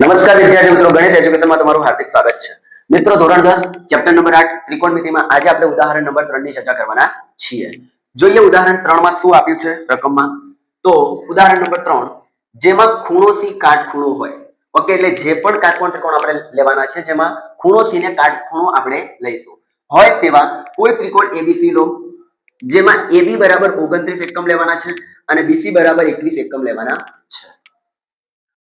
નમસ્કાર વિદ્યાર્થી મિત્રો, ગણેશ એજ્યુકેશનમાં તમારું હાર્દિક સ્વાગત છે. મિત્રો, ધોરણ દસ, ચેપ્ટર નંબર આઠ, ત્રિકોણમિતિમાં આજે આપણે ઉદાહરણ નંબર ત્રણની ચર્ચા કરવાના છીએ. જોઈએ ઉદાહરણ ત્રણમાં શું આપ્યું છે રકમમાં? તો ઉદાહરણ નંબર ત્રણ, જેમાં ખૂણો સી કાટખૂણો હોય. ઓકે, એટલે જે પણ કાટકોણ ત્રિકોણ આપણે લેવાના છે, જેમાં ખૂણો સી ને કાટખૂણો આપણે લઈશું. હોય તેવા કોઈ ત્રિકોણ એબીસી લો, જેમાં એબી બરાબર ઓગણત્રીસ એકમ લેવાના છે અને બીસી બરાબર એકવીસ એકમ લેવાના છે.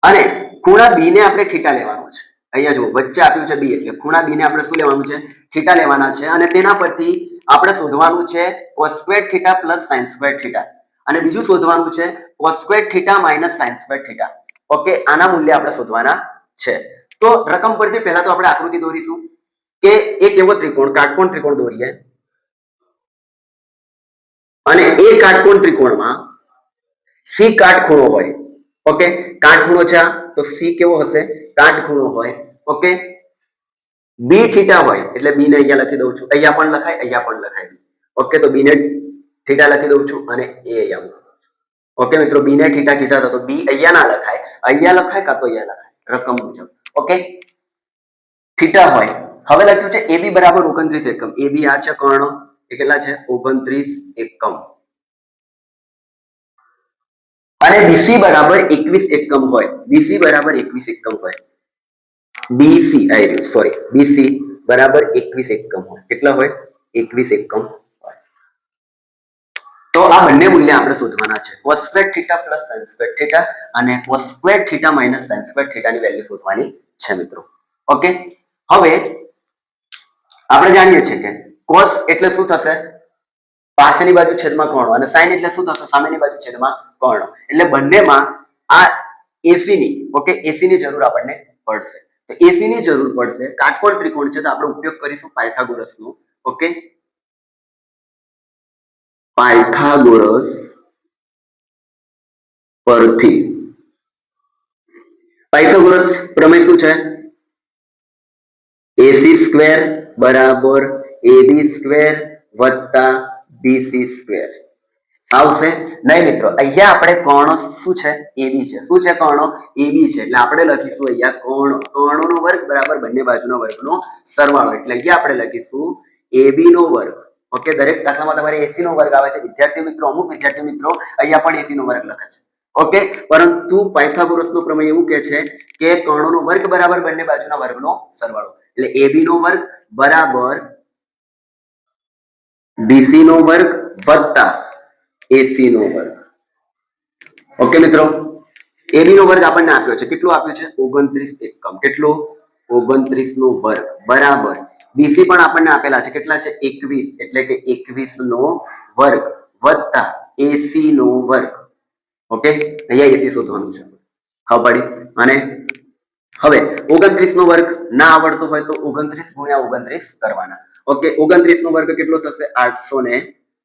અને ખૂણા બી ને આપણે થીટા લેવાનો છે. અહીંયા જુઓ વચ્ચે આપ્યું છે બી એટલે ખૂણા બી ને આપણે શું લેવાનું છે? થીટા લેવાના છે. અને તેના પરથી આપણે શોધવાનું છે cos square theta plus sine square theta અને બીજું શોધવાનું છે cos square theta minus sine square theta okay આના મૂલ્ય આપણે શોધવાના છે. તો રકમ પરથી પહેલા તો આપણે આકૃતિ દોરીશું કે એક એવો ત્રિકોણ? કાટકોણ ત્રિકોણ દોરીએ. અને એ કાટકોણ ત્રિકોણમાં સી કાટખૂણો હોય. ઓકે કાટખૂણો છે આ, તો સી કેવો હશે? કાટખૂણો હોય. ઓકે બી થીટા હોય, એટલે બી ને અહીંયા લખી દઉં છું. અહીંયા પણ લખાય, અહીંયા પણ લખાય. ઓકે તો બી ને થીટા લખી દઉં છું અને એ અહીંયા ઓકે મિત્રો બી ને થીટા કીધા હતા, તો બી અહીંયા ના લખાય. અહીંયા લખાય કાં તો અહીંયા લખાય? રકમ મુજબ. ઓકે થીટા હોય. હવે લખ્યું છે એબી બરાબર ઓગણત્રીસ એકમ. એબી આ છે કર્ણ. એ કેટલા છે? ઓગણત્રીસ એકમ. અને બીસી બરાબર એકવીસ એકમ હોય. બીસી બરાબર એકવીસ એકમ હોય. બીસી આવી સોરી બીસી બરાબર એકવીસ એકમ હોય. કેટલા હોય? એકવીસ એકમ તો આ બંને મૂલ્ય આપણે શોધવાના છે. Cos square theta plus sin square theta અને cos square theta minus sin square value શોધવાની છે, મિત્રો. ઓકે હવે આપણે જાણીએ છીએ કે cos એટલે શું થશે? પાસેની બાજુ છેદમાં કર્ણો અને સાઈન એટલે શું થશે? સામેની બાજુ છેદમાં કર્ણો એટલે બંનેમાં આ એસી ની ઓકે એસી ની જરૂર આપણને પડશે. તો એસી ની જરૂર પડશે. કાટકોણ ત્રિકોણ છે તો આપણે ઉપયોગ કરીશું પાયથાગોરસ નો ઓકે પાયથાગોરસ પરથી. પાયથાગોરસ પ્રમેય શું છે? એસી સ્ક્વેર બરાબર એબી સ્ક્વેર વત્તા બીસી સ્ક્વેર. આવશે? નહીં મિત્રો, અહીંયા આપણે કર્ણ શું છે? એબી છે. શું છે કર્ણ એબી છે. એટલે આપણે લખીશું અહીંયા કર્ણ કર્ણનો વર્ગ બરાબર બંને બાજુના વર્ગનો સરવાળો. એટલે અહીંયા આપણે લખીશું એબી નો વર્ગ. ઓકે, દરેક દાખલામાં તમારે એસી નો વર્ગ આવે છે. વિદ્યાર્થી મિત્રો, અમુક વિદ્યાર્થી મિત્રો અહીંયા પણ એસી નો વર્ગ લખે છે. ઓકે, પરંતુ પાયથાગોરસ નો પ્રમેય એવું કે છે કે કર્ણોનો વર્ગ બરાબર બંને બાજુના વર્ગનો સરવાળો. એટલે એબી નો વર્ગ બરાબર બીસી નો વર્ગ વત્તા એસી નો વર્ગ. ઓકે મિત્રો? એબી નો વર્ગ આપણને આપ્યો છે. કેટલું આપ્યું છે? ઓગણત્રીસ એકમ. કેટલું? ઓગણત્રીસ નો વર્ગ. બરાબર. બીસી પણ આપણને આપેલા છે. કેટલા છે? એકવીસ. એટલે કે એકવીસ નો વર્ગ વત્તા એસી નો વર્ગ. ઓકે અહીંયા એસી શોધવાનું છે. ખબર પડી? અને હવે, ઓગણત્રીસ નો વર્ગ ના આવડતો હોય તો ઓગણત્રીસ ગુણ્યા ઓગણત્રીસ કરવાના. ઓકે ઓગણત્રીસ નો વર્ગ કેટલો થશે? આઠસો ને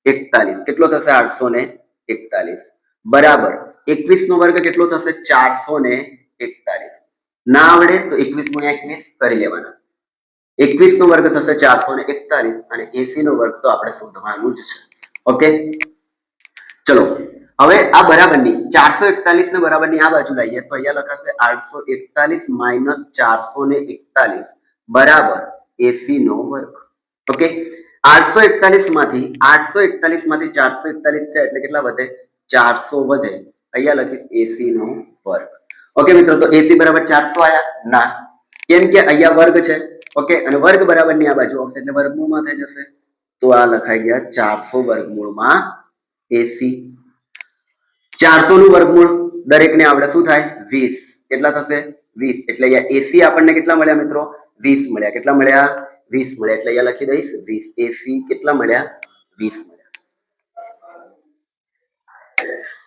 એકતાલીસ. કેટલો થશે? આઠસો ને એકતાલીસ. બરાબર. એકવીસ નો વર્ગ કેટલો થશે? ચારસો ને એકતાલીસ. ના આવડે તો એકવીસ ગુણ્યા એકવીસ કરી લેવાના. એકવીસ નો વર્ગ થશે ચારસો ને એકતાલીસ અને એસી નો વર્ગ તો આપણે શોધવાનું જ છે. ઓકે? ચલો. હવે આ બરાબરની, ચારસો એકતાલીસ ને બરાબરની આ બાજુ લઈએ તો અહીંયા લખાશે આઠસો એકતાલીસ માઇનસ ચારસો ને એકતાલીસ. બરાબર. એસી નો વર્ગ. ઓકે આઠસો એકતાલીસમાંથી આઠસો એકતાલીસમાંથી ચારસો એકતાલીસ છે એટલે કેટલા વધે? ચારસો વધે. અહીંયા લખીશ એસી નો વર્ગ. ઓકે મિત્રો, તો એસી બરાબર ચારસો આયા? ના. કેમ કે અહીંયા વર્ગ છે? ઓકે અને વર્ગ બરાબરની આ બાજુ આવશે એટલે વર્ગમૂળમાં થઈ જશે. તો આ લખાઈ ગયા ચારસો વર્ગમૂળમાં એસી ચારસો નું વર્ગમૂળ દરેકને આવડે શું થાય? વીસ. કેટલા થશે? વીસ. એટલે અહીંયા એસી આપણને કેટલા મળ્યા મિત્રો? વીસ મળ્યા. કેટલા મળ્યા? વીસ મળ્યા. એટલે અહીંયા લખી દઈશ, વીસ એસી કેટલા મળ્યા? વીસ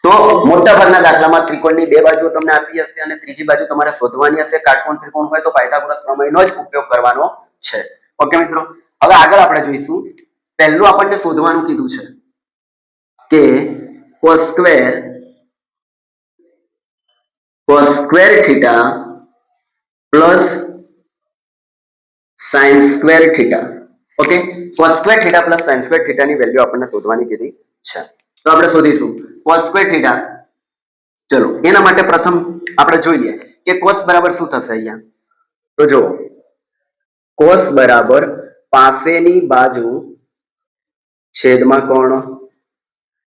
તો મોટા દાખલામાં ત્રિકોણની બે બાજુ તમને આપી હશે અને ત્રીજી બાજુ તમારે શોધવાની હશે. કાટકોણ ત્રિકોણ હોય તો પાયથાગોરસ પ્રમેયનો જ ઉપયોગ કરવાનો છે. ઓકે મિત્રો, હવે આગળ આપણે જોઈશું. પહેલું આપણને શોધવાનું કીધું છે કે cos square cos plus sin square theta okay cos square theta plus sin square થીટાની value આપણને શોધવાની કીધી છે. તો આપણે શોધીશું. Cos સ્ક્વેર થીટા ચલો, એના માટે પ્રથમ આપણે જોઈ લઈએ કે કોસ બરાબર શું થશે અહીંયા? તો જો કોસ બરાબર પાસેની બાજુ છેદમાં કોણ?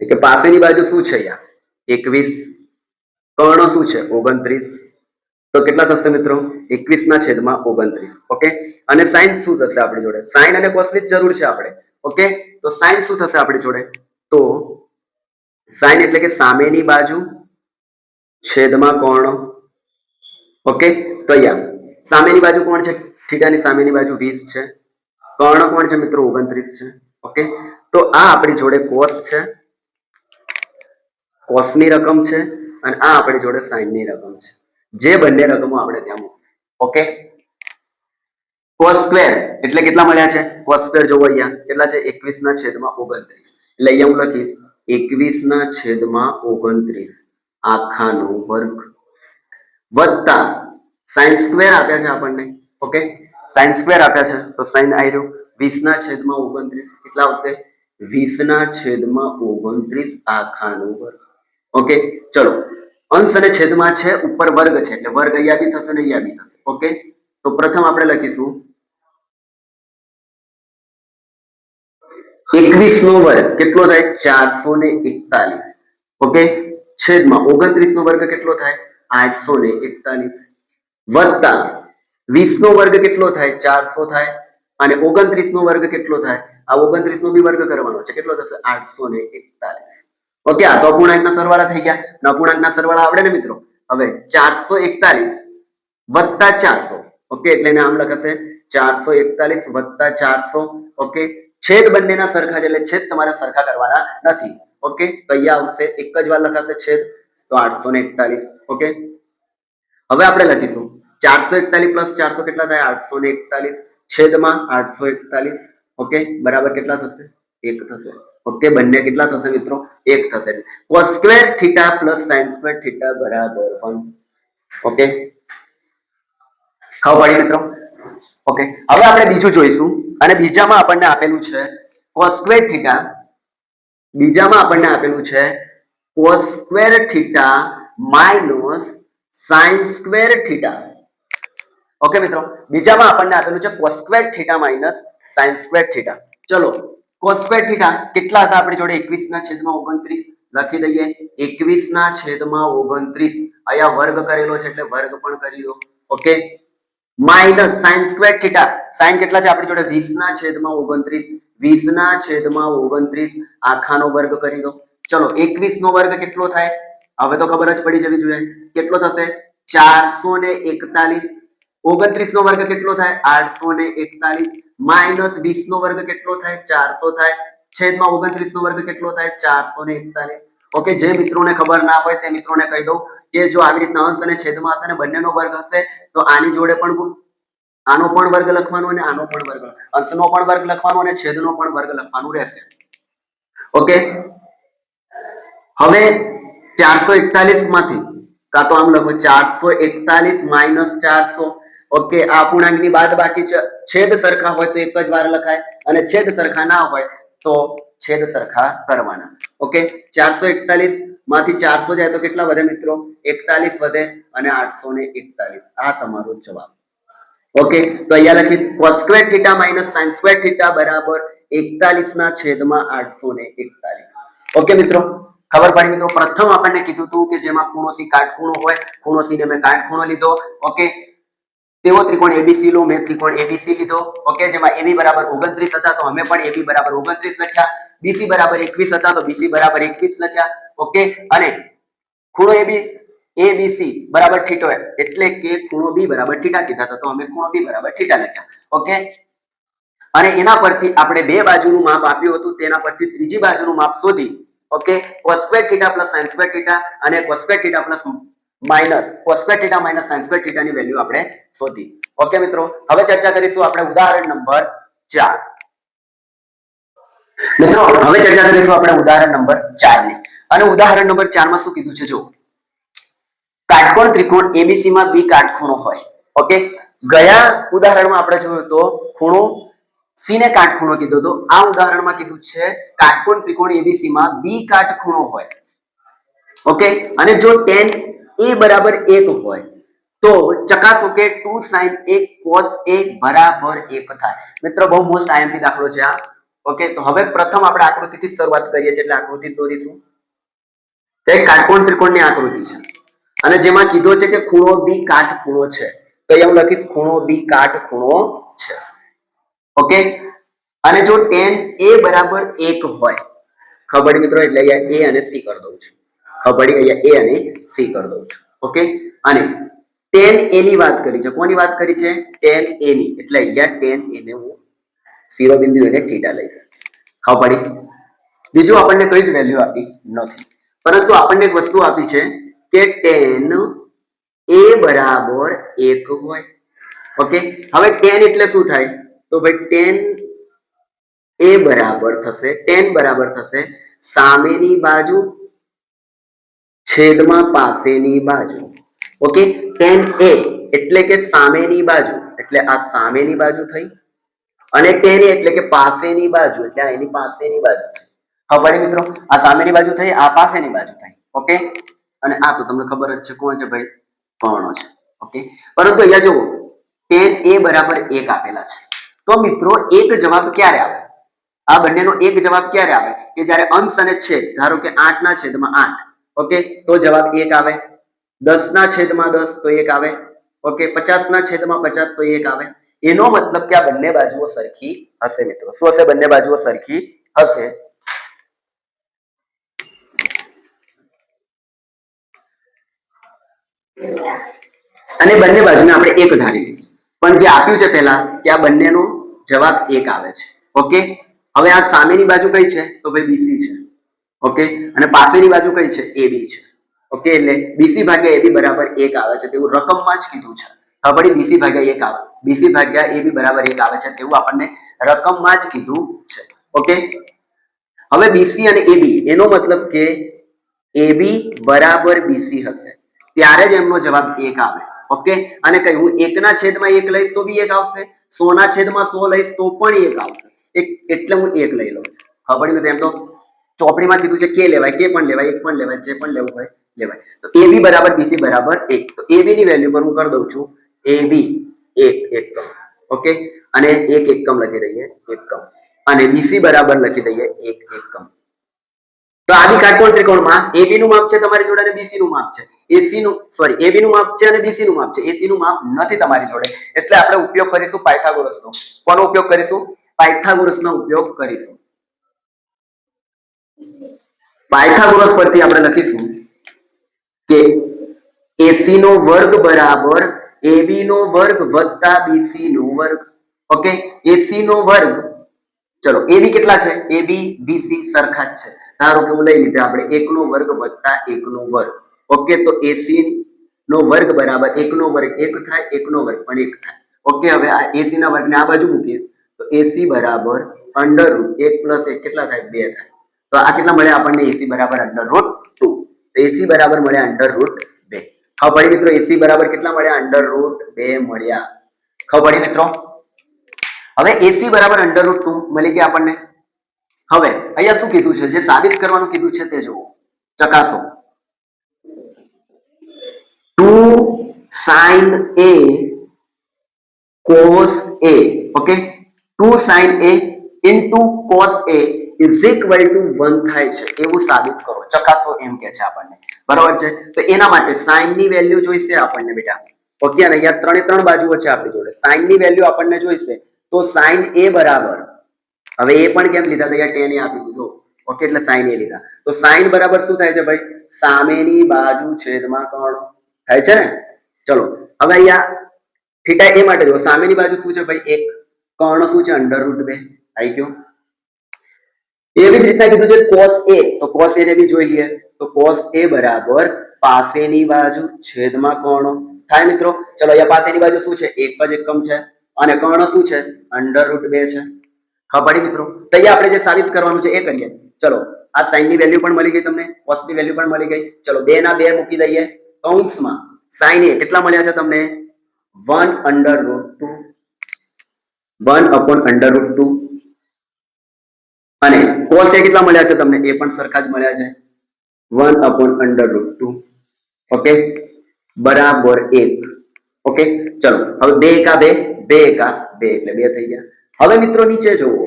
એટલે કે પાસેની બાજુ શું છે અહીંયા? એકવીસ. કર્ણ શું છે? ઓગણત્રીસ. તો કેટલા થશે મિત્રો? એકવીસના છેદમાં ઓગણત્રીસ. ઓકે? અને સાઇન શું થશે આપણી જોડે? સાઇન અને કોસની જ જરૂર છે આપણે. ઓકે? તો સાઇન શું થશે આપણી જોડે? તો સાઇન એટલે કે સામેની બાજુ છેદમાં કોણ? ઓકે? તો અહીંયા. સામેની બાજુ કોણ છે? થીટાની સામેની બાજુ વીસ છે. કર્ણ કોણ છે મિત્રો? ઓગણત્રીસ છે. ઓકે? તો આ આપણી જોડે કોસ છે. કોસની રકમ છે અને આ આપણી જોડે સાઈનની રકમ છે. જે બંને રકમો આપણે ત્યાં મૂકીશું. ઓકે કોસ સ્ક્વેર એટલે કેટલા મળ્યા છે? કોસ સ્ક્વેર જોવો અહીંયા. કેટલા છે? એકવીસ ના છેદમાં ઓગણત્રીસ. એટલે અહીંયા હું લખીશ એકવીસ ના છેદમાં ઓગણત્રીસ. આખાનો વર્ગ વત્તા સાઇન સ્ક્વેર આપ્યા છે આપણને. ઓકે સાઇન સ્ક્વેર આપ્યા છે. તો સાઇન આવ્યો વીસ ના છેદમાં ઓગણત્રીસ કેટલા આવશે? વીસ ના છેદમાં ઓગણત્રીસ આખાનો વર્ગ. ઓકે ચલો. અંશ અને છેદમાં છે, ઉપર વર્ગ છે, એટલે વર્ગ અહીંયા બી થશે ને અહીંયા બી થશે. ઓકે? તો પ્રથમ આપણે લખીશું. એકવીસ નો વર્ગ કેટલો થાય? ચારસો ને એકતાલીસ. ઓકે? છેદમાં ઓગણત્રીસ નો વર્ગ કેટલો થાય? આઠસો ને એકતાલીસ. વત્તા વીસ નો વર્ગ કેટલો થાય? ચારસો થાય. અને ઓગણત્રીસ નો વર્ગ કેટલો થાય? આ ઓગણત્રીસ નો બી વર્ગ કરવાનો છે. કેટલો થશે? આઠસો ને એકતાલીસ. ઓકે, આ તો અપૂર્ણાંકના સરવાળા થઈ ગયા. અને અપૂર્ણાંકના સરવાળા આવડે ને મિત્રો? હવે ચારસો એકતાલીસ વત્તા ચારસો. ઓકે, એટલે આમ લખાશે ચારસો એકતાલીસ વત્તા ચારસો. ઓકે, છેદ બંનેના સરખા છે એટલે છેદ તમારે સરખા કરવાના નથી. ઓકે, તો આવશે એક જ વાર લખાશે છેદ. તો આઠસો ને એકતાલીસ. ઓકે, હવે આપણે લખીશું. ચારસો એકતાલીસ પ્લસ ચારસો કેટલા થાય? આઠસો ને એકતાલીસ. છેદમાં આઠસો એકતાલીસ. ઓકે, બરાબર કેટલા થશે? એક થશે. ઓકે, બંને કેટલા થશે મિત્રો? એક થશે. cos square theta plus sin square theta બરાબર 1 ઓકે? ખબર પડી મિત્રો? ઓકે, હવે આપણે બીજું જોઈશું. અને બીજામાં આપણને આપેલું છે cos સ્ક્વેર થીટા બીજામાં આપણને આપેલું છે cos square theta minus sin square theta okay મિત્રો, બીજામાં આપણને આપેલું છે cos square theta minus sin square theta ચલો કોસ સ્ક્વેર થીટા કેટલા હતા આપણી જોડે? એકવીસ ના છેદમાં ઓગણત્રીસ લખી દઈએ. એકવીસ ના છેદમાં ઓગણત્રીસ. અહીંયા વર્ગ કરેલો છે એટલે વર્ગ પણ કરી દો. Okay? Minus sine square theta. Sine કેટલા છે આપણી જોડે? વીસના છેદમાં ઓગણત્રીસ. વીસ ના છેદમાં ઓગણત્રીસ. આખાનો વર્ગ કરી દો. ચલો એકવીસ નો વર્ગ કેટલો થાય? હવે તો ખબર જ પડી જવી જોઈએ. કેટલો થશે? ચારસો ને એકતાલીસ. ઓગણત્રીસ નો વર્ગ કેટલો થાય? આઠસો ને એકતાલીસ. માઇનસ વીસ નો વર્ગ કેટલો થાય? ચારસો થાય. છેદમાં ઓગણત્રીસ નો વર્ગ કેટલો થાય? ચારસો ને એકતાલીસ. ઓકે, જે મિત્રોને ખબર ના હોય તે મિત્રોને કહી દઉં કે જો આવી રીતના અંશ અને છેદમાં હશે ને બંનેનો વર્ગ હશે, તો આની જોડે પણ આનો પણ વર્ગ લખવાનો અને આનો પણ વર્ગ અંશનો પણ વર્ગ લખવાનો અને છેદનો પણ વર્ગ લખવાનું રહેશે. ઓકે? હવે ચારસો એકતાલીસમાંથી કાં તો આમ લખો, ચારસો એકતાલીસ માઇનસ ચારસો ઓકે, આ અપૂર્ણાંકની બાદ બાકી છે. છેદ સરખા હોય તો એક જ વાર લખાય અને છેદ સરખા ના હોય તો છેદ સરખા કરવાના. ઓકે, ચારસો એકતાલીસમાંથી ચારસો જાય તો કેટલા વધે મિત્રો? એકતાલીસ વધે અને આઠસો ને એકતાલીસ. આ તમારો જવાબ. ઓકે, તો અહીંયા લખીશ square theta minus sine square theta બરાબર એકતાલીસ ના છેદમાં આઠસો ને એકતાલીસ. ઓકે મિત્રો, ખબર પડી મિત્રો? પ્રથમ આપણને કીધું હતું કે જેમાં ખૂણો સી કાટખૂણો હોય, ખૂણો સી ને મેં કાટખૂણો લીધો. ઓકે તેવો ત્રિકોણ એબીસી લો, મેં ત્રિકોણ એબીસી લીધો. ઓકે જેમાં એબી બરાબર ઓગણત્રીસ હતા, તો અમે પણ એબી બરાબર ઓગણત્રીસ લખ્યા. બીસી બરાબર એકવીસ હતા, તો બીસી બરાબર એકવીસ લખ્યા. ઓકે અને ખૂણો એબી એબીસી બરાબર થીટો એટલે કે ખૂણો બી બરાબર થીટા કીધા હતા, તો અમે ખૂણો બી બરાબર થીટા લખ્યા. ઓકે અને એના પરથી આપણે બે બાજુનું માપ આપ્યું હતું, તેના પરથી ત્રીજી બાજુનું માપ શોધી. Okay cos square square theta plus square theta અને cos square square theta plus minus cos square theta minus sin square થીટાની value આપણે શોધી. ઓકે મિત્રો? હવે ચર્ચા કરીશું આપણે ઉદાહરણ નંબર ચાર. મિત્રો, હવે ચર્ચા કરીશું આપણે ઉદાહરણ નંબર ચારની. અને ઉદાહરણ નંબર ચારમાં શું કીધું છે? જો કાટકોણ ત્રિકોણ એબીસી માં બી કાટખૂણો હોય. ઓકે ગયા ઉદાહરણમાં આપણે જોયું તો ખૂણો સી ને કાટખૂણો કીધો તો આ ઉદાહરણમાં કીધું છે કાટકોણ ત્રિકોણ એબીસી માં બી કાટખૂણો હોય. ઓકે અને જો ટેન એ બરાબર એક હોય. તો ચકાસો કે ટુ સાઈન એક કોસ એક બરાબર એક થાય. મિત્રો, બહુ મોસ્ટ આઈએમપી દાખલો છે આ. ઓકે, તો હવે પ્રથમ આપણે આકૃતિથી શરૂઆત કરીએ છીએ એટલે આકૃતિ દોરીશું. તો એક કાટકોણ ત્રિકોણની આકૃતિ છે. અને જેમાં કીધો છે કે ખૂણો બી કાટખૂણો છે. તો અહીંયા હું લખીશ ખૂણો બી કાટખૂણો છે. ઓકે? અને જો ટેન એ બરાબર એક હોય, ખબર મિત્રો? એટલે અહીંયા એ અને સી કરી દઉં છું. પડી અહીંયા એ અને સી કરી દઉં છું. ઓકે અને ટેન એ ની વાત કરી છે. કોની વાત કરી છે? ટેન એ ની. એટલે અહીંયા ટેન એ ને હું શિરોબિંદુ એને થીટા લઈશ. ખબર પડી? બીજું આપણને કઈ જ વેલ્યુ આપી નથી. પરંતુ આપણને એક વસ્તુ આપી છે કે ટેન એ બરાબર એક હોય. ઓકે હવે ટેન એટલે શું થાય? તો ભાઈ ટેન એ બરાબર થશે. ટેન બરાબર થશે સામેની બાજુ છેદમાં પાસેની બાજુ. ઓકે ટેન એ એટલે કે સામેની બાજુ. એટલે આ સામેની બાજુ થઈ. અને ટેન એ એટલે કે પાસેની બાજુ. એટલે આ એની પાસેની બાજુ થઈ. મિત્રો, આ સામેની બાજુ થઈ, આ પાસેની બાજુ થઈ. ઓકે અને આ તો તમને ખબર જ છે કોણ છે ભાઈ? કર્ણ છે. ઓકે પરંતુ અહીંયા જુઓ ટેન એ બરાબર એક આપેલા છે. તો મિત્રો, એક જવાબ ક્યારે આવે? આ બંનેનો એક જવાબ ક્યારે આવે? કે જ્યારે અંશ અને છેદ, ધારો કે આઠ ના છેદમાં આઠ. ઓકે તો જવાબ એક આવે. દસ ના છેદમાં દસ તો એક આવે. ઓકે પચાસ ના છેદમાં પચાસ તો એક આવે. એનો મતલબ કે આ બંને બાજુઓ સરખી હશે મિત્રો. શું હશે? બંને બાજુઓ સરખી હશે. અને બંને બાજુને આપણે એક ધારી લીધી. પણ જે આપ્યું છે પહેલા, કે આ બંનેનો જવાબ એક આવે છે. ઓકે હવે આ સામેની બાજુ કઈ છે? તો ભાઈ બીસી છે. ઓકે? અને પાસેની બાજુ કઈ છે? એ બી છે. ઓકે? એટલે બીસી ભાગ્યા એબી બરાબર એક આવે છે. તેવું રકમમાં જ કીધું છે. પડી? બીસી ભાગ્યા એક આવે. બીસી ભાગ્યા એબી બરાબર એક આવે છે. તેવું આપણને રકમમાં જ કીધું છે. ઓકે? હવે બીસી અને એબી એનો મતલબ કે એબી બરાબર બીસી હશે. ત્યારે જ એમનો જવાબ એક આવે. ઓકે? અને હું એકના છેદમાં એક લઈશ તો બી એક આવશે. સો ના છેદમાં સો લઈશ તો પણ એક આવશે. એક, એટલે હું એક લઈ લઉં છું. ખબર નથી એમ તો? ચોપડીમાં કીધું છે કે લેવાય, કે પણ લેવાય, એક પણ લેવાય, જે પણ લેવું હોય લેવાય. તો એ બી બરાબર બીસી બરાબર એક. તો એ બી ની વેલ્યુ પર હું કરી દઉં છું. એ બી એક એકમ. ઓકે? અને એક એકમ લખી દઈએ, એકમ. અને બીસી બરાબર લખી દઈએ, એક એકમ. તો આદિ કાટકોણ ત્રિકોણમાં એબી નું માપ છે તમારી જોડે અને બીસી નું માપ છે. એસી નું સોરી એબી નું માપ છે અને બીસી નું માપ છે. એસી નું માપ નથી તમારી જોડે. એટલે આપણે ઉપયોગ કરીશું પાયથાગોરસનો. કોનો ઉપયોગ કરીશું? પાયથાગોરસનો ઉપયોગ કરીશું. પાયથાગોરસ પરથી આપણે લખીશું કે AC નો વર્ગ બરાબર AB નો વર્ગ વત્તા BC નો વર્ગ. ઓકે AC નો વર્ગ, ચલો AB કેટલા છે? AB BC સરખા જ છે. ધારો કે હું લઈ લીધા, આપણે એક નો વર્ગ વત્તા એક નો વર્ગ. ઓકે તો AC નો વર્ગ બરાબર એક નો વર્ગ એક થાય, એક નો વર્ગ પણ એક થાય. ઓકે હવે આ AC ના વર્ગને આ બાજુ મૂકીશ. તો AC બરાબર અંડર રૂટ એક પ્લસ એક કેટલા થાય? બે થાય. તો આ કેટલા મળ્યા આપણને? એસી બરાબર અંડર રૂટ ટુ તો એસી બરાબર મળ્યા અંડર રૂટ બે. ખબર પડી મિત્રો? એસી બરાબર કેટલા મળ્યા? અંડર રૂટ બે મળ્યા. ખબર પડી મિત્રો? હવે એસી બરાબર અંડર રૂટ ટુ મળી ગયા આપણને. હવે અહીંયા શું કીધું છે? જે સાબિત કરવાનું કીધું છે તે જુઓ. ચકાસો. Two sine A cos A okay two sine A into cos A is equal to one થાય છે? એવું સાબિત કરો. ચકાસો એમ કે છે આપણને. બરાબર છે? તો એના માટે સાઇનની વેલ્યુ જોઈશે આપણને બેટા. ઓકે? અને અહીંયા ત્રણે ત્રણ બાજુઓ છે આપણી જોડે. સાઇનની વેલ્યુ આપણને જોઈશે, તો સાઇન એ બરાબર. હવે એ પણ કેમ લીધા? તો અહીંયા ટેન એ આપી દીધો. ઓકે? એટલે સાઇન એ લીધા. તો સાઇન બરાબર શું થાય છે ભાઈ? સામેની બાજુ છેદમાં કર્ણ થાય છે ને? ચલો. હવે અહીંયા થીટા એ માટે જો સામેની બાજુ શું છે ભાઈ? એક. કર્ણ શું છે? અંડર રૂટ બે. આવી ગયું. એવી જ રીતના કીધું છે કોસ એ તો કોસ એ ને બી જોઈ લઈએ તો કોસ એ બરાબર પાસેની બાજુ છેદમાં કર્ણ થાય મિત્રો? ચલો અહીંયા પાસેની બાજુ શું છે? એક જ એકમ છે. અને કર્ણ શું છે? અંડર રૂટ બે છે. ખબર મિત્રો? તો આપણે જે સાબિત કરવાનું છે એ કરીએ. ચલો, આ સાઈનની વેલ્યુ પણ મળી ગઈ તમને. કોસની વેલ્યુ પણ મળી ગઈ. ચલો, બે ના બે મૂકી દઈએ. કૌંસમાં સાઈન એ કેટલા મળ્યા છે તમને? One under root two one upon under root two અને કોસ એ કેટલા મળ્યા છે તમને? એ પણ સરખા જ મળ્યા છે. One upon under root two okay બરાબર એક. ઓકે ચલો, હવે બે એકા બે બે એકા બે, એટલે બે થઈ ગયા. હવે મિત્રો નીચે જુઓ.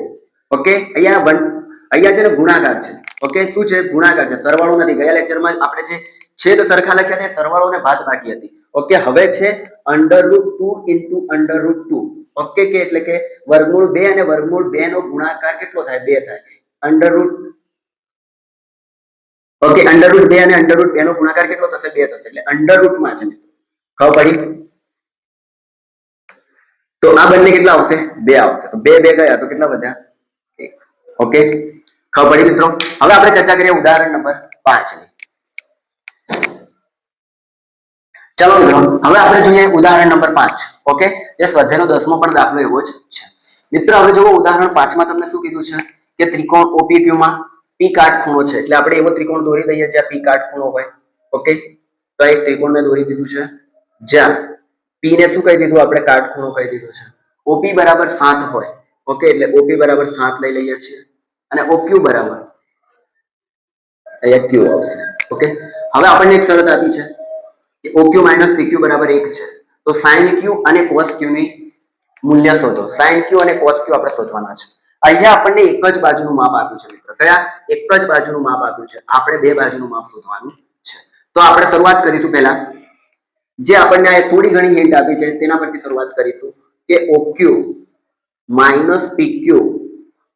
ઓકે અહીંયા વન, અહીંયા છે ને ગુણાકાર છે. ઓકે શું છે? ગુણાકાર છે. સરવાળો નથી. ગયા લેક્ચરમાં આપણે છે છેદ સરખા લખ્યા હતા સરવાળો ને બાદ બાકી હતી. ઓકે હવે છે under root two into under root two okay કે એટલે કે વર્ગમૂળ બે અને વર્ગમૂળ બે નો ગુણાકાર કેટલો થાય? બે થાય. Under root okay under root બે અને અંડર રૂટ બે નો ગુણાકાર કેટલો થશે? બે થશે. એટલે અંડર રૂટમાં છે મિત્રો. ખબર પડી? તો આ બંને કેટલા આવશે? બે આવશે. તો બે બે ગયા. તો કેટલા વધ્યા? એક. ઓકે ખબર પડી મિત્રો? હવે આપણે ચર્ચા કરીએ ઉદાહરણ નંબર પાંચની. ચલો મિત્રો, હવે આપણે જોઈએ ઉદાહરણ નંબર પાંચ. ઓકે એ સ્વાધ્યાયનો દસમો પણ દાખલો એવો જ છે. મિત્રો, હવે જુઓ ઉદાહરણ પાંચમાં તમને શું કીધું છે? કે ત્રિકોણ ઓપીક્યુમાં પી કાટખૂણો છે. એટલે આપણે એવો ત્રિકોણ દોરી દઈએ જ્યાં પી કાટખૂણો હોય. ઓકે તો એક ત્રિકોણ મેં દોરી દીધું છે. જ્યાં પી ને શું કહી દીધું? આપણે કાટખૂણો કહી દીધું છે. ઓપી બરાબર સાત હોય. ઓકે એટલે ઓપી બરાબર સાત લઈ લઈએ છીએ. અને ઓક્યુ બરાબર અહીંયા ક્યુ આવશે. ઓકે હવે આપણને એક શરત આપી છે કે ઓક્યુ માઇનસ પીક્યુ બરાબર એક છે. તો સાઇન ક્યુ અને કોસ Q ની મૂલ્ય શોધો. સાઇન ક્યુ અને કોસ ક્યુ આપણે શોધવાના છે. અહીંયા આપણને એક જ બાજુનું માપ આપ્યું છે મિત્રો. કયા? એક જ બાજુનું માપ આપ્યું છે. આપણે બે બાજુનું માપ શોધવાનું છે. તો આપણે શરૂઆત કરીશું પહેલા. જે આપણને આ થોડી ઘણી હિન્ટ આપી છે, તેના પરથી શરૂઆત કરીશું કે ઓક્યુ માઇનસ પીક્યુ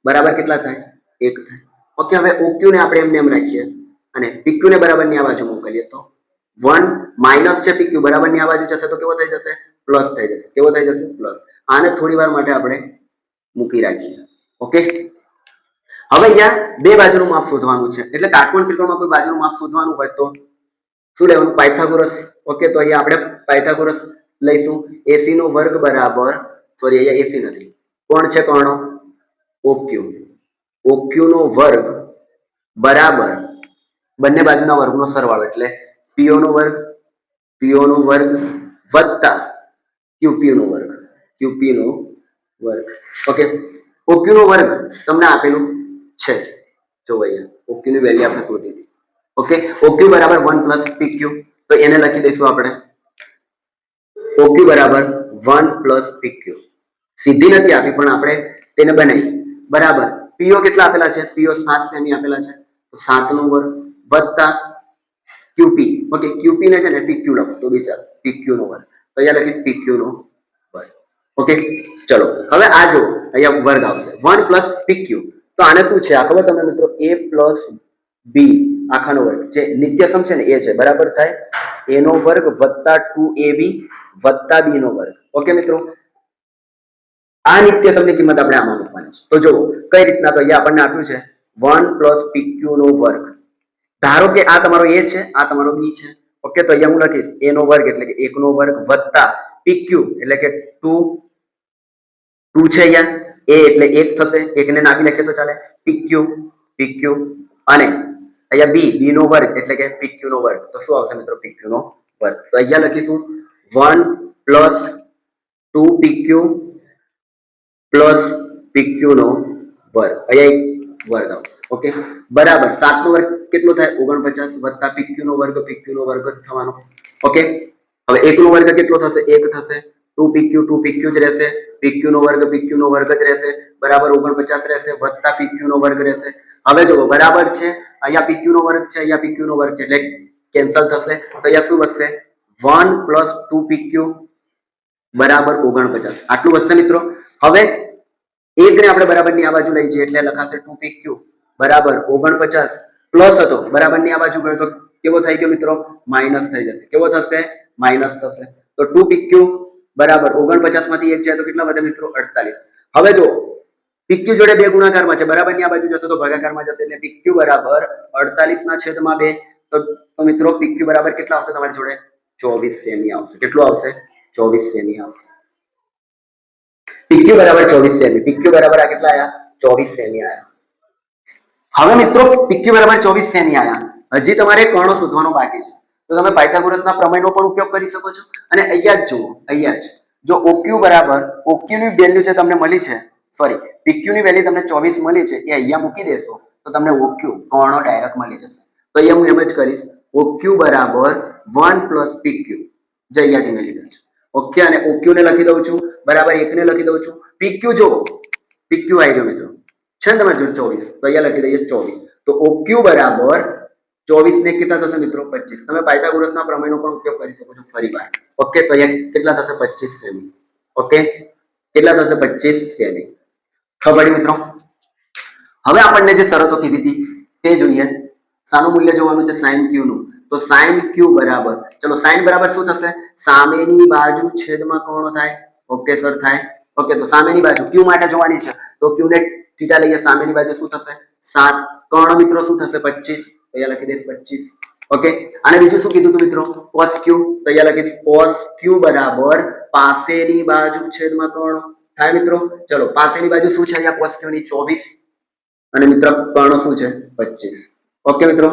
બરાબર કેટલા થાય? એક થાય. ઓકે, હવે ઓક્યુ ને આપણે એમને એમ રાખીએ અને પીક્યુ ને બરાબરની આ બાજુ મોકલીએ તો વન માઇનસ છે પીક્યુ બરાબરની આ બાજુ જશે તો કેવો થઈ જશે? પ્લસ થઈ જશે. કેવો થઈ જશે? પ્લસ. આને થોડી વાર માટે આપણે મૂકી રાખીએ. ઓકે? હવે અહીંયા બે બાજુનું માપ શોધવાનું છે. એટલે કાટકોણ ત્રિકોણમાં કોઈ બાજુનું માપ શોધવાનું હોય તો શું લેવાનું? પાયથાગોરસ. ઓકે, તો અહીંયા આપણે પાયથાગોરસ લઈશું. એસી નો વર્ગ બરાબર સોરી અહીંયા એસી નથી. કોણ છે કર્ણો ઓક્યુ ઓક્યુ નો વર્ગ બરાબર બંને બાજુના વર્ગનો સરવાળો, એટલે પીઓ નો વર્ગ પીઓ નો વર્ગ વત્તા ક્યુપી નો વર્ગ ક્યુપી નો વર્ગ. ઓકે ઓક્યુ નો વર્ગ તમને આપેલું છે જ. જો અહીંયા ઓક્યુ ની વેલ્યુ આપણે શોધી હતી. ઓકે ઓક્યુ બરાબર વન પ્લસ પીક્યુ તો એને લખી દઈશું આપણે. ઓક્યુ બરાબર વન પ્લસ પીક્યુ સીધી નથી આપી, પણ આપણે તેને બનાવી. બરાબર. પીઓ કેટલા આપેલા છે? પીઓ સાત સેમી આપેલા છે. તો સાત નો વર્ગ વત્તા ક્યુપી ઓકે ક્યુપી ને છે ને પીક્યુ લખો, તો બી ચાલશે. પીક્યુ નો વર્ગ. તો અહીંયા લખીશ પીક્યુ નો વર્ગ. ઓકે ચલો. હવે આ જો અહીંયા વર્ગ આવશે. વન પ્લસ પીક્યુ તો આને શું છે? આ ખબર તમને મિત્રો? એ પ્લસ બી આખાનો વર્ગ. જે નિત્યસમ છે ને, એ છે. બરાબર થાય? એ નો વર્ગ વત્તા ટુ એ બી વત્તા બી નો વર્ગ. ઓકે મિત્રો? આ નિત્યસમની કિંમત આપણે આમાં મૂકવાની છે. તો જો કઈ રીતના? તો અહીંયા આપણને આપ્યું છે. વન પ્લસ પીક્યુ નો વર્ગ. ધારો કે આ તમારો એ છે, આ તમારો બી છે. ઓકે, તો અહીંયા હું લખીશ એ નો વર્ગ એટલે કે એક નો વર્ગ વત્તા પીક્યુ એટલે કે ટુ ટુ છે અહીંયા. એ એટલે એક થશે. એકને નાખી લખીએ તો ચાલે. પીક્યુ પીક્યુ અને અહીંયા બી બી નો વર્ગ એટલે કે પીક્યુ નો વર્ગ. તો શું આવશે મિત્રો? પીક્યુ નો વર્ગ. તો અહીંયા લખીશું one plus two P Q plus P Q નો વર્ગ. અહીંયા વર્ગ. આવશે ઓકે? બરાબર. સાત નો વર્ગ કેટલો થાય? ઓગણપચાસ વત્તા પીક્યુ નો વર્ગ પીક્યુ નો વર્ગ જ થવાનો. ઓકે? હવે એક નો વર્ગ કેટલો થશે? એક થશે. ટુ પીક્યુ ટુ પીક્યુ જ રહેશે. પીક્યુ નો વર્ગ પીક્યુ નો વર્ગ જ રહેશે. બરાબર, ઓગણપચાસ રહેશે. વત્તા પીક્યુ નો વર્ગ રહેશે. હવે જુઓ, બરાબર છે? અહીંયા પીક્યુ નો વર્ગ છે, અહીંયા પીક્યુ નો વર્ગ છે. એટલે કેન્સલ થશે. તો અહીંયા શું વધશે? વન પ્લસ ટુ પીક્યુ બરાબર ઓગણપચાસ. આટલું વધશે મિત્રો. હવે એક ને આપણે બરાબરની આ બાજુ લઈ જઈએ, એટલે લખાશે ટુ પી ક્યુ બરાબર, ઓગણપચાસ પ્લસ હતો. બરાબરની આ બાજુ ગયો તો કેવો થઈ ગયો મિત્રો? માઇનસ થઈ જશે. કેવો થશે? માઇનસ થશે. તો ટુ પી ક્યુ બરાબર, ઓગણપચાસમાંથી એક જાય તો કેટલા વધે મિત્રો? અડતાલીસ. હવે જો પીક્યુ જોડે બે ગુણાકારમાં છે. બરાબરની આ બાજુ જશે તો ભાગાકારમાં જશે એટલે પીક્યુ બરાબર અડતાલીસ ના છેદમાં બે. તો મિત્રો પીક્યુ બરાબર કેટલા આવશે તમારી જોડે? ચોવીસ સેમી આવશે. કેટલું આવશે? ચોવીસ સેમી આવશે. પીક્યુ બરાબર ચોવીસ સેમી. પીક્યુ બરાબર આ કેટલા આયા? ચોવીસ સેમી આયા. હવે મિત્રો, પીક્યુ બરાબર ચોવીસ સેમી આયા. હજી તમારે કર્ણો શોધવાનો બાકી છે. તો તમે પાયથાગોરસના પ્રમેયનો પણ ઉપયોગ કરી શકો છો. અને અહીંયા જ જુઓ, અહીંયા જ. જો ઓક્યુ બરાબર ઓક્યુ ની વેલ્યુ જે તમને મળી છે સોરી પીક્યુ ની વેલ્યુ તમને ચોવીસ મળી છે, એ અહીંયા મૂકી દેશો, તો તમને ઓક્યુ, કર્ણો ડાયરેક્ટ મળી જશે. તો અહીંયા હું એમ જ કરીશ, ઓક્યુ બરાબર વન પ્લસ પીક્યુ. જે અહીંયાથી મેં લીધા છે. ઓકે, અને ઓક્યુ ને લખી દઉં છું. બરાબર એક ને લખી દઉં છું. પીક્યુ જો પીક્યુ આવી ગયો મિત્રો. છે ને તમારી જોડે ચોવીસ? તો અહીંયા લખી દઈએ ચોવીસ. તો ઓક્યુ બરાબર ચોવીસ ને કેટલા થશે મિત્રો? પચીસ. તમે પાયથાગોરસના પ્રમેયનો પણ ઉપયોગ કરી શકો છો ફરી વાર ઓકે? તો અહીંયા કેટલા થશે? પચીસ સેમી. ઓકે? કેટલા થશે? પચીસ સેમી. ખબર મિત્રો? હવે આપણને જે શરતો કીધી હતી, તે જોઈએ. સાનું મૂલ્ય જોવાનું છે સાઇન ક્યુ નું. તો સાઇન ક્યુ બરાબર. ચલો સાઇન બરાબર શું થશે? સામેની બાજુ છેદમાં કોણ થાય? ઓકે સર થાય. ઓકે તો સામેની બાજુ ક્યુ માટે જોવાની છે. તો ક્યુ ને થીટા લઈએ. સામેની બાજુ શું થશે? સાત. કર્ણ મિત્રો શું થશે? પચીસ. અહીંયા લખી દઈશ પચીસ. ઓકે અને બીજું શું કીધું તું મિત્રો? કોસ ક્યુ તો અહીંયા લખીશ કોસ ક્યુ બરાબર પાસેની બાજુ છેદમાં કર્ણ થાય મિત્રો? ચલો, પાસેની બાજુ શું છે અહીંયા? કોસ ક્યુ ની ચોવીસ. અને મિત્ર કર્ણ શું છે? પચીસ. ઓકે મિત્રો?